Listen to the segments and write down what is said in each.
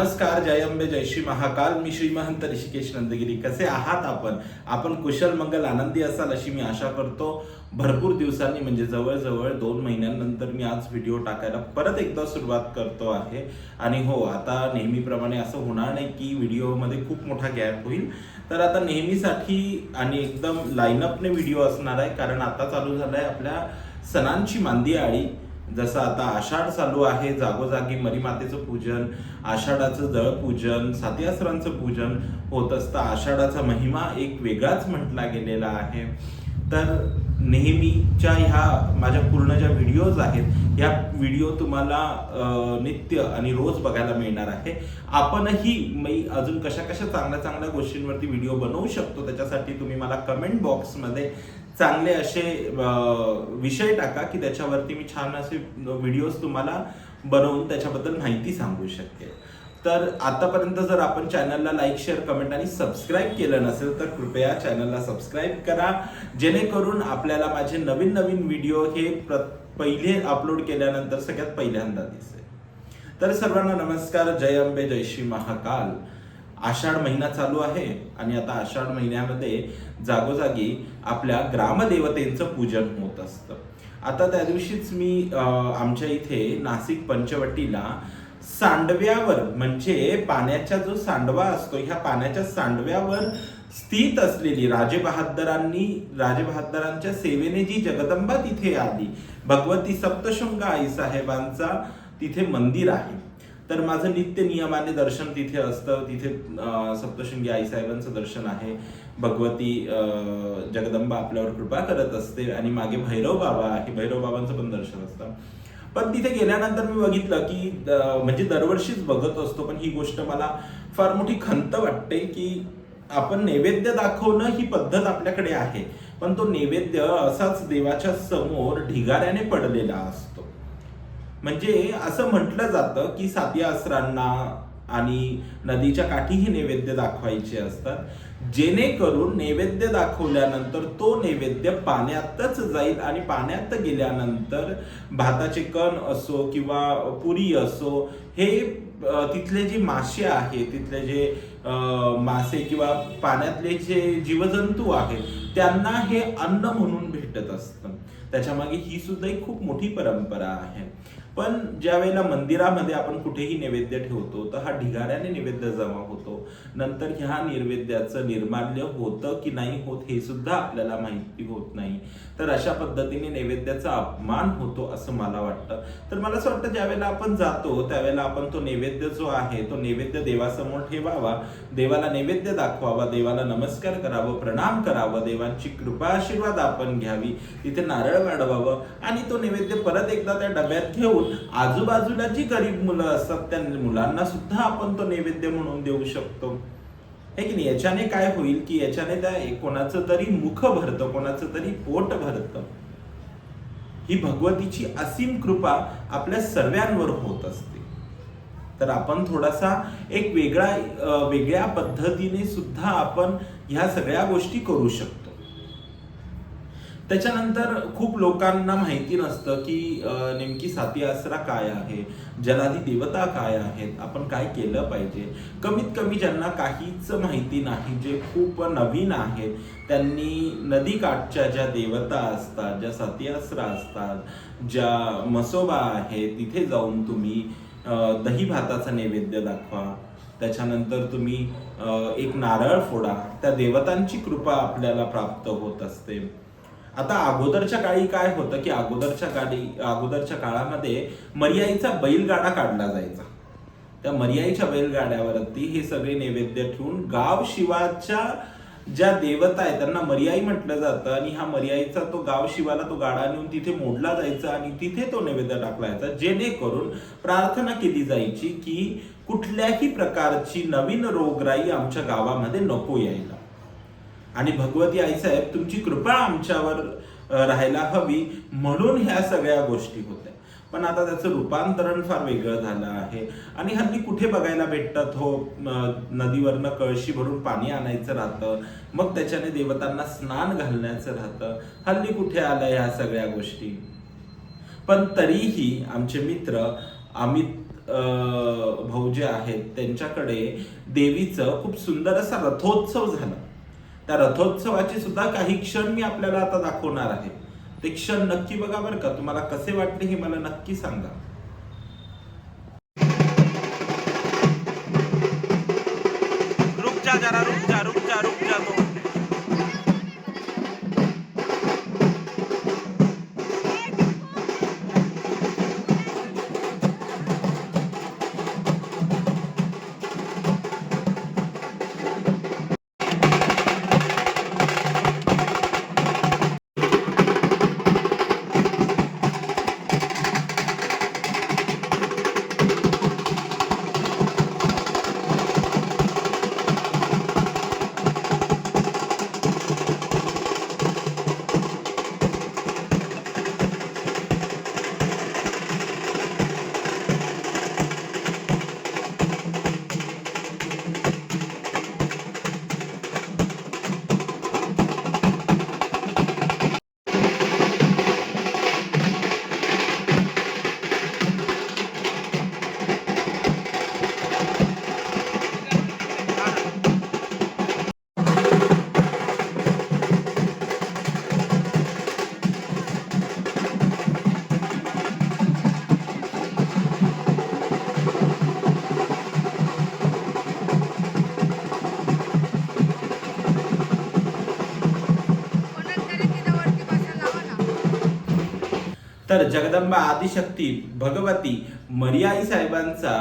नमस्कार जय अंबे जय श्री महाकाल. मी श्री महंत ऋषिकेश नंदगिरी. कसे आहात आपण? आपण कुशल मंगल आनंदी असाल अशी मी आशा करतो. भरपूर दिवसांनी म्हणजे जवळजवळ दोन महिन्यांनंतर मी आज व्हिडिओ टाकायला परत एकदा सुरुवात करतो आहे. आणि हो आता नेहमीप्रमाणे असं होणार नाही की व्हिडिओमध्ये खूप मोठा गॅप होईल. तर आता नेहमीसाठी आणि एकदम लाईनअपने व्हिडिओ असणार आहे. कारण आता चालू झाला आहे आपल्या सणांची मांदी आळी जसं आता आषाढ चालू आहे जागोजागी मरीमातेचं पूजन आषाढाचं जळपूजन सातीआसरांचं पूजन होत असतं. आषाढाचा महिमा एक वेगळाच म्हटला गेलेला आहे. तर नेहमीच्या ह्या माझ्या पूर्ण ज्या व्हिडिओज आहेत ह्या व्हिडिओ तुम्हाला नित्य आणि रोज बघायला मिळणार आहे. आपणही मी अजून कशा कशा चांगल्या चांगल्या गोष्टींवरती व्हिडिओ बनवू शकतो त्याच्यासाठी तुम्ही मला कमेंट बॉक्समध्ये चांगले असे विषय टाका की त्याच्यावरती मी छान असे व्हिडिओज तुम्हाला बनवून त्याच्याबद्दल माहिती सांगू शकेल तर आतापर्यंत जर आपण चॅनलला लाईक शेअर कमेंट आणि सबस्क्राईब केलं नसेल तर कृपया चॅनलला सबस्क्राईब करा. जेणेकरून आपल्याला माझे नवीन नवीन व्हिडिओ हे प्र पहिले अपलोड केल्यानंतर सगळ्यात पहिल्यांदा दिसेल. तर सर्वांना नमस्कार जय अंबे जय श्री महाकाल. आषाढ महिना चालू आहे आणि आता आषाढ महिन्यामध्ये जागोजागी आपल्या ग्रामदेवतेंचं पूजन होत असतं. आता त्या दिवशीच मी आमच्या इथे नाशिक पंचवटीला सांडव्यावर म्हणजे पाण्याचा जो सांडवा असतो ह्या पाण्याच्या सांडव्यावर स्थित असलेली राजे राजेबहादरांच्या राजे बहादरांच्या सेवेने जी जगदंबा तिथे आली. भगवती सप्तशृंग आई साहेबांचा तिथे मंदिर आहे. तर माझं नित्य नियमाने दर्शन तिथे असतं. तिथे सप्तशृंगी आई साहेबांचं दर्शन आहे. भगवती जगदंबा आपल्यावर कृपा करत असते. आणि मागे भैरव बाबा आहे. भैरव बाबांचं पण दर्शन असतं. पण तिथे गेल्यानंतर मी बघितलं की म्हणजे दरवर्षीच बघत असतो पण ही गोष्ट मला फार मोठी खंत वाटते की आपण नैवेद्य दाखवणं ही पद्धत आपल्याकडे आहे पण तो नैवेद्य असाच देवाच्या समोर ढिगाऱ्याने पडलेला असतो. म्हणजे असं म्हटलं जातं की साध्या असरांना आणि नदीच्या काठीही नैवेद्य दाखवायचे असतात. जेणेकरून नैवेद्य दाखवल्यानंतर तो नैवेद्य पाण्यातच जाईल आणि पाण्यात गेल्यानंतर भाताचे कण असो किंवा पुरी असो हे तिथले जे मासे आहेत तिथले जे मासे किंवा पाण्यातले जे जीवजंतू आहेत त्यांना हे अन्न म्हणून भेटत असतं. त्याच्यामागे ही सुद्धा एक खूप मोठी परंपरा आहे. पण ज्या वेळेला मंदिरामध्ये आपण कुठेही नैवेद्य ठेवतो तर हा ढिगाऱ्याने नैवेद्य जमा होतो. नंतर ह्या नैवेद्याचं निर्माल्य होतं की नाही होत हे सुद्धा आपल्याला माहिती होत नाही. तर अशा पद्धतीने नैवेद्याचा अपमान होतो असं मला वाटतं. तर मला असं वाटतं ज्यावेळेला आपण जातो त्यावेळेला आपण तो नैवेद्य जो आहे तो नैवेद्य देवासमोर ठेवावा. देवाला नैवेद्य दाखवावा देवाला नमस्कार करावं प्रणाम करावं देवांची कृपा आशीर्वाद आपण घ्यावी. तिथे नारळ वाढवावं आणि तो नैवेद्य परत एकदा त्या डब्यात घेऊन आजूबाजूला जी गरीब मुलं असतात त्या मुलांना सुद्धा आपण तो नैवेद्य म्हणून देऊ शकतो. हे की नाही? याच्याने काय होईल की याच्याने त्या कोणाचं तरी मुख भरतं कोणाचं तरी पोट भरतं. ही भगवतीची असीम कृपा आपल्या सर्वांवर होत असते. तर आपण थोडासा एक वेगळा वेगळ्या पद्धतीने सुद्धा आपण ह्या सगळ्या गोष्टी करू शकतो. त्याच्यानंतर खूप लोकांना माहिती नसतं की नेमकी साती आसरा काय आहे? जलाधी देवता काय आहेत? आपण काय केलं पाहिजे? कमीत कमी ज्यांना काहीच माहिती नाही जे खूप नवीन आहेत त्यांनी नदीकाठच्या ज्या देवता असतात ज्या साती आसरा असतात ज्या मसोबा आहे तिथे जाऊन तुम्ही दही भाताचा नैवेद्य दाखवा. त्याच्यानंतर तुम्ही एक नारळ फोडा. त्या देवतांची कृपा आपल्याला प्राप्त होत असते. आता अगोदरच्या काळी काय होतं की अगोदरच्या काळी अगोदरच्या काळामध्ये मर्याईचा बैलगाडा काढला जायचा. त्या मर्याईच्या बैलगाड्यावरती हे सगळे नैवेद्य ठेवून गाव शिवाच्या ज्या देवता आहेत त्यांना मर्याई म्हटलं जातं आणि हा मर्याईचा तो गाव शिवाला तो गाडा नेऊन तिथे मोडला जायचा आणि तिथे तो नैवेद्य टाकला जायचा जेणेकरून प्रार्थना केली जायची की कुठल्याही प्रकारची नवीन रोगराई आमच्या गावामध्ये नको यायला. आणि भगवती आईसाहेब तुमची कृपा आमच्यावर राहायला हवी म्हणून ह्या सगळ्या गोष्टी होत्या. पण आता त्याचं रूपांतरण फार वेगळं झालं आहे. आणि हल्ली कुठे बघायला भेटतात हो नदीवरनं कळशी भरून पाणी आणायचं राहतं मग त्याच्याने देवतांना स्नान घालण्याचं राहतं. हल्ली कुठे आलं ह्या सगळ्या गोष्टी? पण तरीही आमचे मित्र अमित भाऊ जे आहेत त्यांच्याकडे देवीचं खूप सुंदर असा रथोत्सव झाला. त्या रथोत्सवाचे सुद्धा काही क्षण मी आपल्याला आता दाखवणार आहे. ते क्षण नक्की बघा बरं का तुम्हाला कसे वाटले हे मला नक्की सांगा. तर जगदंबा आदिशक्ती भगवती मर्याई साहेबांचा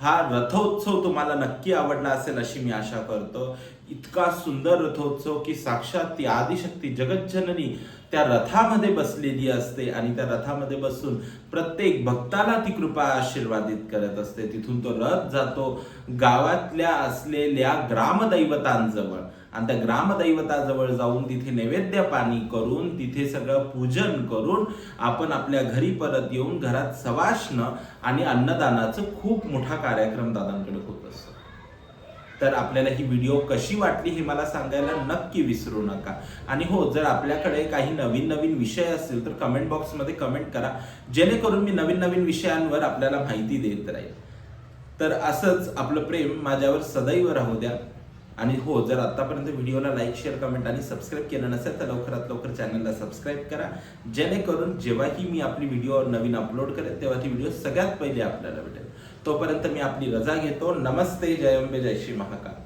हा रथोत्सव तुम्हाला नक्की आवडला असेल अशी मी आशा करतो. इतका सुंदर रथोत्सव की साक्षात ती आदिशक्ती जगज्जननी त्या रथामध्ये बसलेली असते आणि त्या रथामध्ये बसून प्रत्येक भक्ताला ती कृपा आशीर्वादित करत असते. तिथून तो रथ जातो गावातल्या असलेल्या ग्रामदैवतांजवळ. आणि त्या ग्रामदैवताजवळ जाऊन तिथे नैवेद्य पाणी करून तिथे सगळं पूजन करून आपण आपल्या घरी परत येऊन घरात सवाष्ण आणि अन्नदानाचं खूप मोठा कार्यक्रम दादांकडे होत असतो. तर आपल्याला ही व्हिडिओ कशी वाटली हे मला सांगायला नक्की विसरू नका. आणि हो जर आपल्याकडे काही नवीन नवीन विषय असतील तर कमेंट बॉक्समध्ये कमेंट करा. जेणेकरून मी नवीन नवीन विषयांवर आपल्याला माहिती देत राहील. तर असंच आपलं प्रेम माझ्यावर सदैव राहू द्या. आणि हो जर आतापर्यंत व्हिडिओला लाईक शेअर कमेंट आणि सबस्क्राईब केलं नसेल तर लवकरात लवकर चॅनलला सबस्क्राईब करा. जेणेकरून जेव्हाही मी आपली व्हिडिओ नवीन अपलोड करेल तेव्हा ती व्हिडिओ सगळ्यात पहिले आपल्याला भेटेल. तोपर्यंत मी आपली रजा घेतो. नमस्ते जय अंबे जय श्री महाकाल.